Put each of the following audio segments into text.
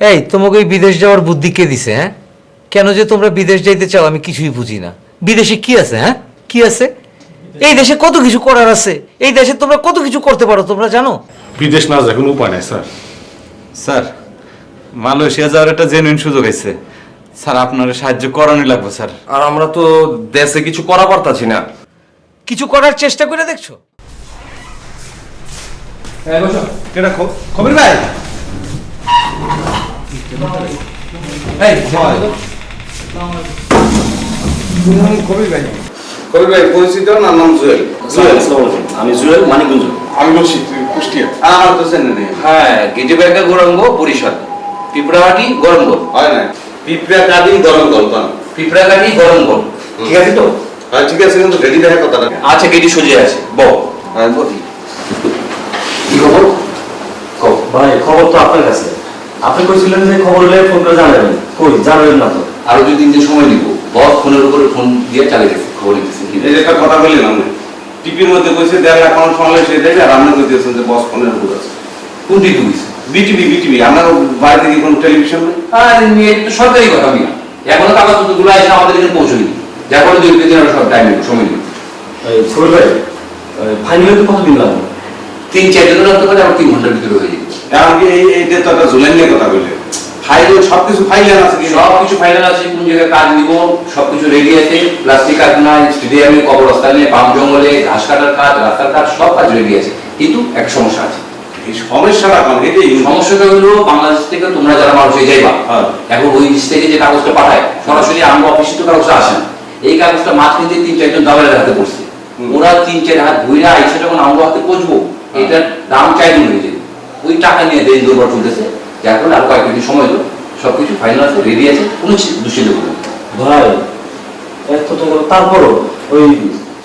এই তোমাকে এই বিদেশ যাওয়ার বুদ্ধি কে দিছে হ্যাঁ? কেন যে তোমরা বিদেশ যাইতে চাও আমি কিছুই বুঝি না। বিদেশে কি আছে হ্যাঁ? কি আছে? এই দেশে কত কিছু করার আছে? এই দেশে তোমরা কত কিছু করতে পারো তোমরা জানো? বিদেশ না যায় কোনো উপায় নাই স্যার। স্যার মালয়েশিয়া যাওয়ার একটা জেনুইন সুযোগ আছে। স্যার আপনার সাহায্য করানোই লাগবে স্যার। আর আমরা তো দেশে কিছু করা পারতাছি না। কিছু করার চেষ্টা করে দেখছ? খবর ভাই! কবির ভাই। কবি ভাই পরিচিত না নাম জুয়েল? জুয়েল আসসালামু আলাইকুম। আমি জুয়েল মানিকগঞ্জ। আমি বলছি তুই কুষ্টিয়া? আমার তো চেনে নেই। হ্যাঁ গেটে গৌরাঙ্গ পিঁপড়াহাটি গরমগড় হয় না পিঁপড়া কাটি গরম গরমগড় ঠিক আছে তো? হ্যাঁ ঠিক আছে কিন্তু আচ্ছা গেটি সোজা আছে। বল। হ্যাঁ বলি। কি খবর? ভাই খবর তো আপনার কাছে। আপনি কইছিলেন যে খবর হলে ফোন করে জানাবেন। কই? জানাবেন না তো। আরও দুই তিন দিন সময় দিব। বস ফোনের উপরে ফোন দিয়ে চালিয়ে গেছে খবর নিতেছে কি এই যে একটা কথা বললেন আপনি। টিপির মধ্যে কইছে দেড় লাখ মানুষ ফোন সে দেবে আর আপনি কইতেছেন যে বস ফোনের উপর আছে। কোন টিপু দিছে বিটিভি বিটিভি। আপনার বাড়িতে কি কোনো টেলিভিশন নেই? আরে মেয়ে তো সরকারি কথা মিয়া এখনও কাগজপত্রগুলো এসে আমাদের এখানে পৌঁছয়নি। যার ফলে দুই তিন দিন আরও সব টাইম নেব সময় নেব কবির ভাই ফাইনালে তো কতদিন লাগবে? তিন চার দিন রাখতে পারে আবার তিন ঘণ্টার ভিতরে হয়ে যাবে। এমনকি এই এইটা তো একটা জুলাই নিয়ে কথা বললেন ফাইল সব কিছু আছে কি? সব কিছু আছে কোন জায়গায় কাজ নিব সবকিছু রেডি আছে। প্লাস্টিক কারখানা স্টেডিয়ামে কবরস্থানে পাম জঙ্গলে ঘাস কাটার কাজ রাস্তার কাজ সব কাজ রেডি আছে। কিন্তু এক সমস্যা আছে। এই সমস্যাটা কোন? এটাই সমস্যাটা হলো বাংলাদেশ থেকে তোমরা যারা মানুষ যাইবা হ্যাঁ। এখন ওই দেশ থেকে যে কাগজটা পাঠায় সরাসরি আমার অফিসে তো কাগজটা আসে না। এই কাগজটা মাঝখান দিয়ে তিন চারজন দাবালের হাতে পড়ছে। ওরা তিন চার হাত ঘুরে আইসে যখন আমার হাতে পৌঁছবো এটার দাম চাইদিন হয়ে ওই টাকা নিয়ে দেশ দুর্বল চলতেছে যার ফলে আর কয়েকদিন সময় হলো সবকিছু ফাইনাল আছে রেডি আছে কোনো দুশ্চিন্তা করবেন ভাই এত টাকা তারপরও ওই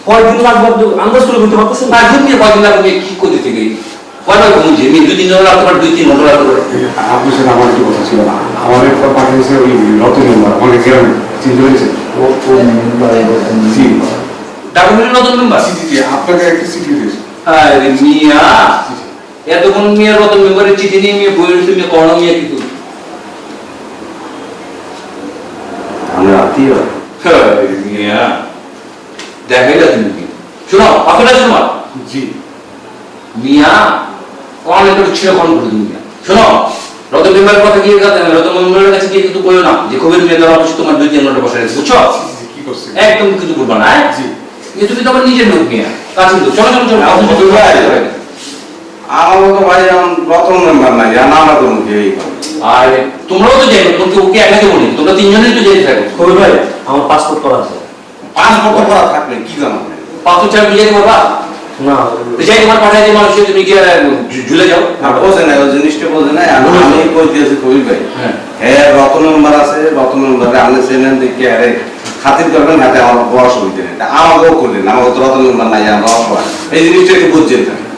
কয়দিন লাগবে আন্দাজ করে বলতে পারতেছেন? না একদিন নিয়ে কয়দিন লাগবে কি করতে থেকে? কয়বার ঘুমছে আমি দুই তিন জন রাখতে পারি দুই তিন ঘণ্টা রাখতে পারি আপনার সাথে আমার একটু কথা ছিল না। আমার একটা পাঠিয়েছে ওই রতন মেম্বার আমাকে গ্রামে চিনতে পেরেছেন ডাকুমেন্টের নতুন মেম্বার জি, জি, জি, আপনাকে একটা চিঠি দিয়েছে। আরে মিয়া! এতক্ষণ মিয়া রতন মেম্বারের চিঠি নিয়ে মিয়া বই রয়েছে মিয়া করোনা মিয়া কি আমরা আত্মীয়। দেখাই না তুমি কি শোনো আপনারা শোনো। জি। মিয়া অনেক ছিল করে মিয়া। শোনো রতন মেম্বারের কথা গিয়ে কথা? রতন মেম্বারের কাছে গিয়ে কিন্তু বলো না। যে কবির মিয়া দেওয়া অবশ্যই তোমার দুই তিন ঘণ্টা বসে বুঝছ? কি করছে? একদম কিছু করবা না হ্যাঁ? জি। কিন্তু তুমি তো আমার নিজের লোক মিয়া। কাছে চলো চলো চলো। আমার চলো, ভাই। প্রথম তো তোমরাও তো তো আমার না ঝুলে যাও বোঝে না জিনিসটা বোঝে না আমি আমি কইতেছি কবির ভাই হ্যাঁ। রতন মেম্বার আছে রতন মেম্বারে আপনি চেনেন দেখি আরে খাতির করবেন হাতে আমার বড় অসুবিধা নেই তা আমাকেও করলেন আমার তো রতন মেম্বার নাই আমরা এই জিনিসটা একটু না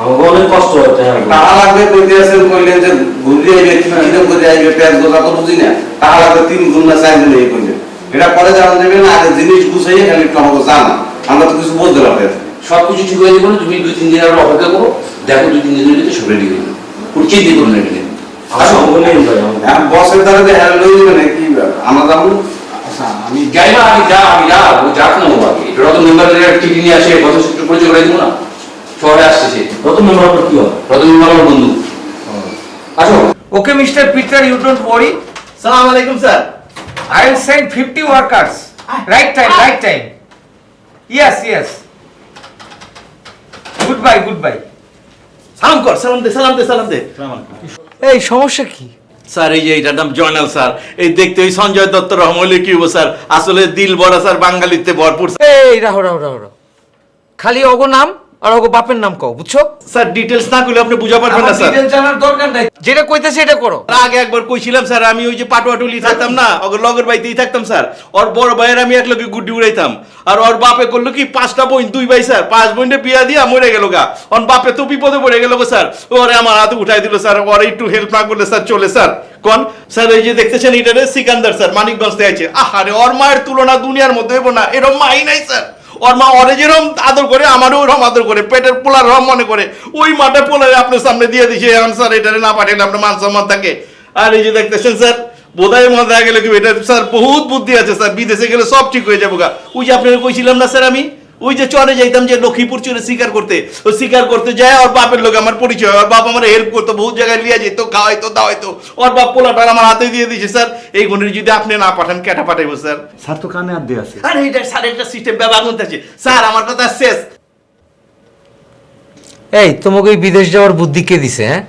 আমাকে অনেক কষ্ট হচ্ছে হ্যাঁ। টাকা লাগবে কইতে আছেন কইলেন যে ঘুরে আইবে কি করে আইবে পেঁয়াজ গোজা তো বুঝি না। টাকা লাগবে তিন গুণ না চার গুণ এই কইলেন। এটা পরে জানান দেবে না আগে জিনিস গুছাইয়ে খালি একটু আমাকে জানা। আমরা তো কিছু বলতে পারবে। সব ঠিক হয়ে যাবে তুমি দুই তিন দিন আরও অপেক্ষা করো। দেখো দুই তিন দিনের ভিতরে সব রেডি হয়ে যাবে কোনো চিন্তা করো না এটা নিয়ে। আমার সঙ্গে নেই ভাই আমাকে এখন বসের দ্বারা যে হ্যাঁ লই দিবে না কি আমরা যাব আচ্ছা আমি যাই না আমি যা আমি যা যাক না ও আগে। এটা রতন মেম্বারের টিভি নিয়ে আসে বছর সূত্র পরিচয় করে দিব না। শহরে আসছে মেম্বার কি হবে রতন মেম্বার বন্ধু আসো Okay, Mr. Peter, you don't worry. সালাম আলাইকুম sir I will send 50 workers. Right time, right time. Yes, yes. Goodbye, goodbye. সালাম কর সালাম দে সালাম দে সালাম দে এই সমস্যা কি স্যার এই যে এইটার নাম জয়নাল স্যার এই দেখতে ওই সঞ্জয় দত্ত রহমলে কি হব স্যার আসলে দিল বড়া স্যার বাঙালিতে ভরপুর এই রাহো রাহো রাহো রাহো। খালি অগো নাম আর ওকে বাপের নাম কও বুঝছ? স্যার ডিটেলস না করলে আপনি বুঝা পারবেন না স্যার। detail জানার দরকার নাই। যেটা কইতেছে এটা করো। আগে একবার কইছিলাম স্যার আমি ওই যে পাটুয়াটুলি থাকতাম না ওকে লগের বাড়িতেই থাকতাম স্যার। ওর বড় ভাইয়ের আমি এক লগে গুড্ডি উড়াইতাম। আর ওর বাপে করল কি পাঁচটা বোন দুই ভাই স্যার। পাঁচ বোনটা বিয়া দিয়া মরে গেল গা। ওর বাপে তো বিপদে পড়ে গেল গো স্যার। ওরে আমার হাতে উঠাই দিল স্যার। ওর একটু হেল্প না করলে স্যার চলে স্যার। কোন? স্যার এই যে দেখতেছেন এটা সিকান্দার স্যার মানিকগঞ্জ থেকে আছে। আহারে ওর মায়ের তুলনা দুনিয়ার মধ্যে হইব না এরম মাই নাই স্যার। ওর মা ওরে যেরকম আদর করে, আমারও ওরকম আদর করে, পেটের পোলার রম মনে করে। ওই মাটা পোলারে আপনার সামনে দিয়ে দিছে এখন স্যার এটা না পাঠালে আপনার মান সম্মান থাকে। আর এই যে দেখতেছেন, স্যার, বোধহয় মনে দেখা গেলে কি, এটা, স্যার, বহুত বুদ্ধি আছে, স্যার, বিদেশে গেলে সব ঠিক হয়ে যাব গা। ওই যে আপনাকে কইছিলাম না, স্যার, আমি? ওই যে চরে যাইতাম যে লক্ষ্মীপুর চরে শিকার করতে ও শিকার করতে যায় ওর বাপের লোক আমার পরিচয় ওর বাপ আমার হেল্প করতো বহুত জায়গায় লিয়ে যেত খাওয়াইতো দাওয়াইতো। ওর বাপ পোলাটা আমার হাতে দিয়ে দিয়েছে স্যার এই গুণের যদি আপনি না পাঠান কেটা পাঠাইবো স্যার? স্যার তো কানে হাত দিয়ে আছে। আরে এটা স্যার একটা সিস্টেম ব্যবহার করতে আছে স্যার আমার কথা শেষ। এই তোমাকে ওই বিদেশ যাওয়ার বুদ্ধি কে দিছে হ্যাঁ?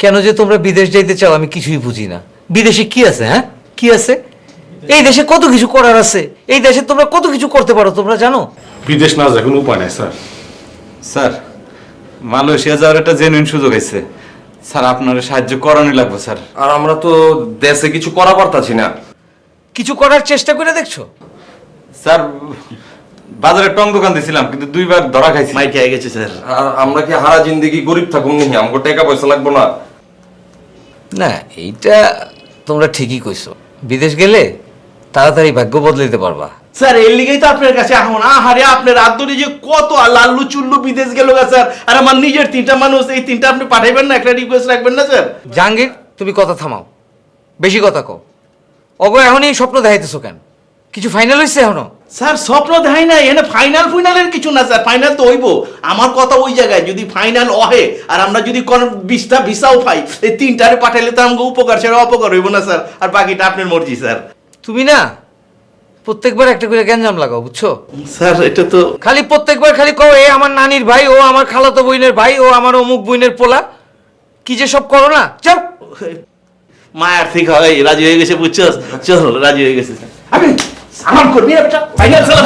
কেন যে তোমরা বিদেশ যাইতে চাও আমি কিছুই বুঝি না। বিদেশে কি আছে হ্যাঁ? কি আছে? এই দেশে কত কিছু করার আছে? এই দেশে তোমরা কত কিছু করতে পারো তোমরা জানো? বিদেশ না যায় কোনো উপায় নাই স্যার। স্যার মালয়েশিয়া যাওয়ার একটা জেনুইন সুযোগ আছে। স্যার আপনার সাহায্য করানোই লাগবে স্যার। আর আমরা তো দেশে কিছু করা পারতাছি না। কিছু করার চেষ্টা করে দেখছ? স্যার বাজারে টং দোকান দিছিলাম কিন্তু দুইবার ধরা খাইছি। মাইক হয়ে গেছে স্যার। আর আমরা কি হারা জিন্দগি গরিব থাকুন নি আমাকে টাকা পয়সা লাগবো না। না এইটা তোমরা ঠিকই কইছো। বিদেশ গেলে তাড়াতাড়ি ভাগ্য বদলাইতে পারবা। স্যার এর লিগেই তো আপনার কাছে এখন আহারে আপনার আদরি যে কত লাল্লু চুল্লু বিদেশ গেল গা স্যার। আর আমার নিজের তিনটা মানুষ এই তিনটা আপনি পাঠাইবেন না? একটা রিকোয়েস্ট রাখবেন না স্যার? জাহাঙ্গীর তুমি কথা থামাও। বেশি কথা কও। অগ এই স্বপ্ন দেখাইতেছো কেন? কিছু ফাইনাল হয়েছে এখনও? স্যার স্বপ্ন দেখাই না এখানে ফাইনাল ফাইনালের কিছু না স্যার। ফাইনাল তো হইব। আমার কথা ওই জায়গায় যদি ফাইনাল অহে আর আমরা যদি কোন বিশটা ভিসাও পাই এই তিনটারে পাঠাইলে তো আমাকে উপকার সেটা অপকার হইব না স্যার। আর বাকিটা আপনার মর্জি স্যার। তুমি না প্রত্যেকবার একটা করে গ্যাঞ্জাম লাগাও বুঝছ? স্যার এটা তো খালি প্রত্যেকবার খালি কও এ আমার নানির ভাই ও আমার খালাতো বইনের ভাই ও আমার অমুক বইনের পোলা। কি যে সব করো না? যাও। মায়ার ঠিক হয় রাজি হয়ে গেছে বুঝছস? চল রাজি হয়ে গেছে আমি সালাম করবি একটা? ফাইনাল সালাম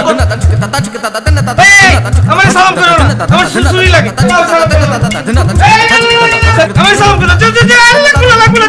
এই, আমার সালাম করো না। আমার সুসুরি লাগে। আমার সালাম করো। সালাম করো। যাও যাও যাও। আল্লাহ করো লাগবে না।